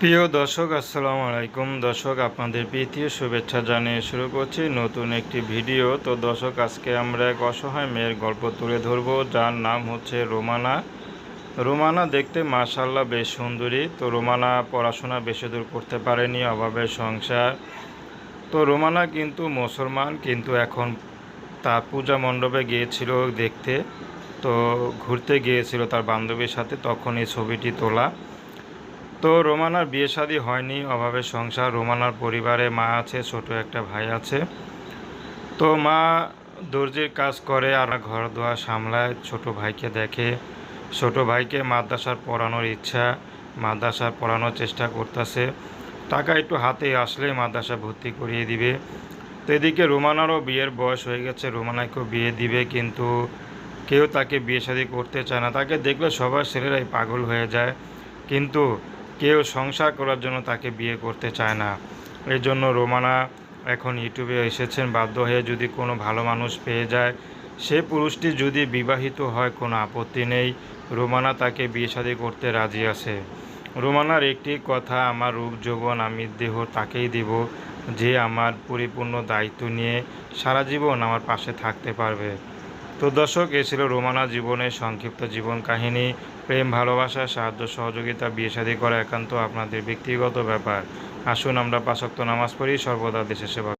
প্রিয় দর্শক, আসসালামু আলাইকুম। দর্শক, আপনাদের প্রীতীয় শুভেচ্ছা জানিয়ে শুরু করছি নতুন একটি ভিডিও। তো দর্শক, আজকে আমরা এক অসহায় মেয়ের গল্প তুলে ধরবো, যার নাম হচ্ছে রোমানা। রোমানা দেখতে মাশাল্লাহ বেশ সুন্দরী। তো রোমানা পড়াশোনা বেশি দূর করতে পারেনি, অভাবের সংসার। তো রোমানা কিন্তু মুসলমান, কিন্তু এখন তার পূজা মণ্ডপে গিয়েছিল দেখতে। তো ঘুরতে গিয়েছিল তার বান্ধবীর সাথে তখন এই ছবিটি তোলা। তো রোমানার বিয়ে শাদী হয়নি অভাবের সংসার। রোমানার পরিবারে মা আছে, ছোট একটা ভাই আছে। তো মা দর্জির কাজ করে, আর ঘর দোয়া সামলায়, ছোট ভাইকে দেখে। ছোট ভাইকে মাদ্রাসার পড়ানোর ইচ্ছা মাদ্রাসার পড়ানোর চেষ্টা করতেছে। টাকা একটু হাতে আসলে মাদ্রাসা ভর্তি করিয়ে দিবে। তো এদিকে রোমানারও বিয়ের বয়স হয়ে গেছে, রোমানাকেও বিয়ে দিবে, কিন্তু কেউ তাকে বিয়ে শাদী করতে চায় না। তাকে দেখলে সবার ছেলেরাই পাগল হয়ে যায়। কিন্তু কেউ সংসার করার জন্য তাকে বিয়ে করতে চায় না। এই জন্য রোমানা এখন ইউটিউবে এসেছেন, বাধ্য হয়ে যদি কোনো ভালো মানুষ পেয়ে যায়, সে পুরুষটি যদি বিবাহিত হয়, কোনো আপত্তি নেই। রোমানা তাকে বিয়ে শাদী করতে রাজি আছে। রোমানার একটি কথা, আমার রূপ, যৌবন, আমি দেহ তাকেই দিব, যে আমার পরিপূর্ণ দায়িত্ব নিয়ে সারা জীবন আমার পাশে থাকতে পারবে। তো দর্শক, এ ছিল রোমানা জীবনের সংক্ষিপ্ত জীবন কাহিনী। প্রেম, ভালোবাসা, সাহায্য, সহযোগিতা, বিয়ে শাদী করা একান্ত আপনাদের ব্যক্তিগত ব্যাপার। আসুন আমরা পাশক্ত নামাজ পড়ি, সর্বদা দেশের সেবা